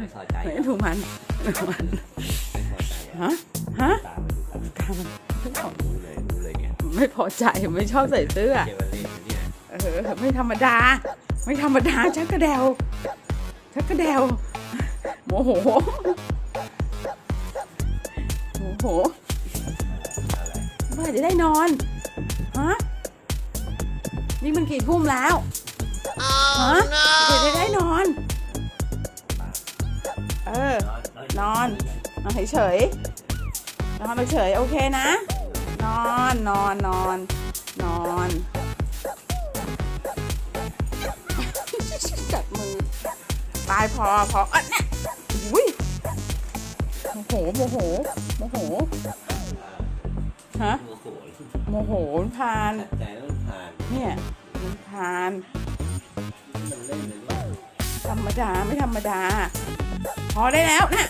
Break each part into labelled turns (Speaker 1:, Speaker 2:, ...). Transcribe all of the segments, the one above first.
Speaker 1: ไม่พอใจ
Speaker 2: ไม่ดูมันดูมัน
Speaker 1: ไม่พอใจอะ
Speaker 2: ฮะฮะ
Speaker 1: ตามมาดูตามมา
Speaker 2: ตามมันไม่พอ
Speaker 1: รู้เลยรู้เลยไง
Speaker 2: ไม่พอใจไม่ชอบใส่เสื้อ
Speaker 1: เกวเล่นอยู่เนี่ย
Speaker 2: เออไม่ธรรมดา ไม่ธรรมดาชักกระเดวชักกระเดวโมโหโมโห
Speaker 1: อะไร
Speaker 2: เมื่อไหร่จะได้นอนฮะนี่มันกี่ทุ่มแล้วฮะเดี๋ยวจะได้นอน นอนนอนเฉยๆนอนเฉยๆโอเคนะ นอนนอนนอนนอนจับมือตายพอพออะเนี่ยอุ้ยโมโหโมโหโมโหฮะ
Speaker 1: โอ้โห
Speaker 2: โมโหมันพาน
Speaker 1: ขัดใจแล้วมันผ่าน
Speaker 2: เนี่ยมันพาน
Speaker 1: มันเล่นเลยเนี่ย
Speaker 2: ธรรมดาไม่ธรรมดา พอได้แล้วนะ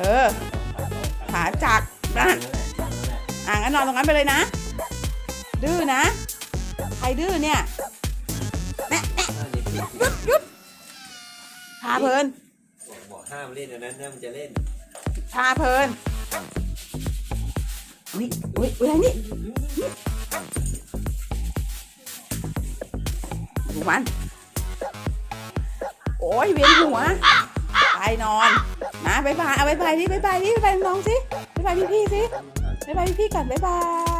Speaker 2: เออขาจักนะ
Speaker 1: นั่นแหละนั่นแหละ
Speaker 2: อ่างั้นนอนตรงนั้นไปเลยนะ ดื้อนะ ใครดื้อเนี่ยแม่แม่
Speaker 1: อ้าวนี่ผิด
Speaker 2: หยุดหยุดพาเพลิน
Speaker 1: บอกบอกห้ามเล่นอันนั้นนะมันจะเล่น
Speaker 2: พาเพลินอุ้ยอุ้ยอุ้ยอะไรนี่ดูมัน โอ้ยเวียนหัวายนอนนะบายบายเอาบายบายดิบายบายดิบายบายน้องสิบายบายพี่พี่สิบายบายพี่ๆก่อนบายบาย